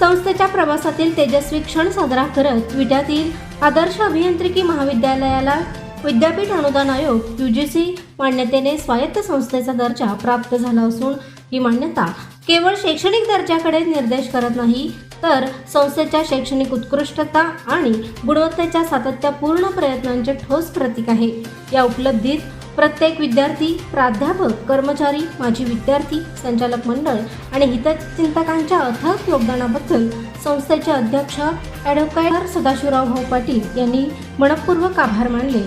संस्थेच्या प्रवासातील तेजस्वी क्षण साजरा करत विट्यातील आदर्श अभियांत्रिकी महाविद्यालयाला विद्यापीठ अनुदान आयोग यू जी सी मान्यतेने स्वायत्त संस्थेचा दर्जा प्राप्त झाला असून ही मान्यता केवळ शैक्षणिक दर्जाकडे निर्देश करत नाही तर संस्थेच्या शैक्षणिक उत्कृष्टता आणि गुणवत्तेच्या सातत्यपूर्ण प्रयत्नांचे ठोस प्रतीक आहे. या उपलब्धीत प्रत्येक विद्यार्थी प्राध्यापक कर्मचारी माजी विद्यार्थी संचालक मंडळ आणि हितचिंतकांच्या अथक योगदानाबद्दल संस्थेचे अध्यक्ष ॲडव्होकेट सदाशिवराव भाऊ पाटील यांनी मनपूर्वक आभार मानले.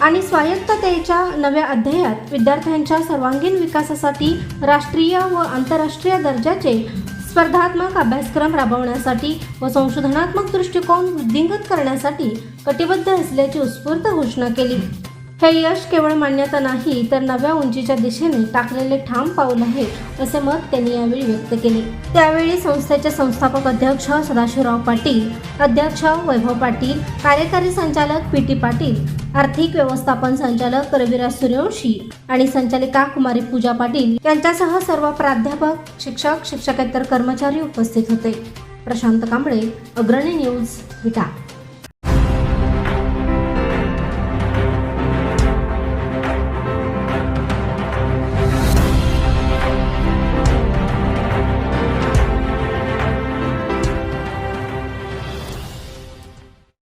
आणि स्वायत्ततेच्या नव्या अध्यायात विद्यार्थ्यांच्या सर्वांगीण विकासासाठी राष्ट्रीय व आंतरराष्ट्रीय दर्जाचे स्पर्धात्मक अभ्यासक्रम राबवण्यासाठी व संशोधनात्मक दृष्टिकोन वृद्धिंगत करण्यासाठी कटिबद्ध असल्याची उत्स्फूर्त घोषणा केली. हे यश केवळ मान्यता नाही तर नव्या उंचीच्या दिशेने टाकलेले ठाम पाऊल आहे असे मत त्यांनी यावेळी व्यक्त केले. त्यावेळी संस्थेचे संस्थापक अध्यक्ष सदाशिवराव पाटील अध्यक्ष वैभव पाटील कार्यकारी संचालक पी टी पाटील आर्थिक व्यवस्थापन संचालक रविराज सूर्यवंशी आणि संचालिका कुमारी पूजा पाटील यांच्यासह सर्व प्राध्यापक शिक्षक शिक्षकेतर कर्मचारी उपस्थित होते. प्रशांत कांबळे अग्रणी न्यूज विटा.